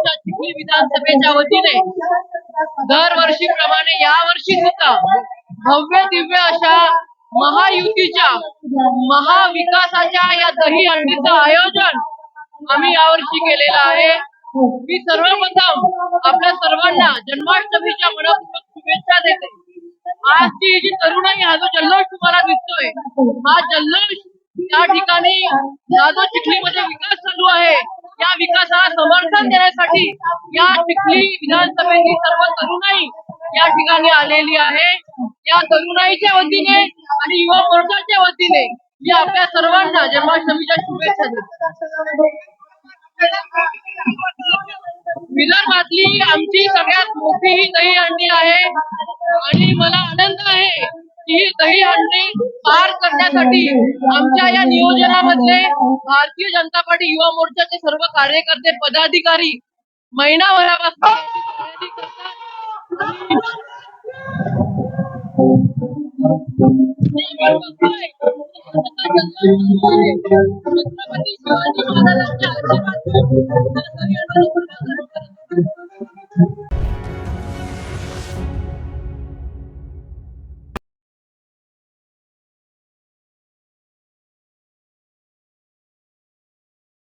मोर्चा चिखली विधानसभेच्या वतीने दरवर्षीप्रमाणे यावर्षी सुद्धा भव्य दिव्य अशा महायुतीच्या महाविकासाच्या या दही हंडीचं आयोजन आम्ही यावर्षी केलेलं आहे. मी सर्वप्रथम आपल्या सर्वांना जन्माष्टमीच्या मनापूर्वक शुभेच्छा देते. आजची जी तरुणाई हा जो जल्लोष तुम्हाला दिसतोय हा जल्लोष त्या ठिकाणी हा चिखलीमध्ये विकास चालू समर्थन देण्यासाठी या चिखली विधानसभेची सर्व तरुणाई या ठिकाणी आलेली आहे. या तरुणाईच्या वतीने आणि युवा मोर्चाच्या वतीने मी आपल्या सर्वांना जन्माष्टमीच्या शुभेच्छा विदर्भातली आमची सगळ्यात मोठी ही दहीहंडी आहे. आणि मला ही दहीहंडी पार करण्यासाठी आमच्या या नियोजनामधले भारतीय जनता पार्टी युवा मोर्चाचे सर्व कार्यकर्ते पदाधिकारी महिनाभरापासून छत्रपती शिवाजी महाराजांच्या आशीर्वाद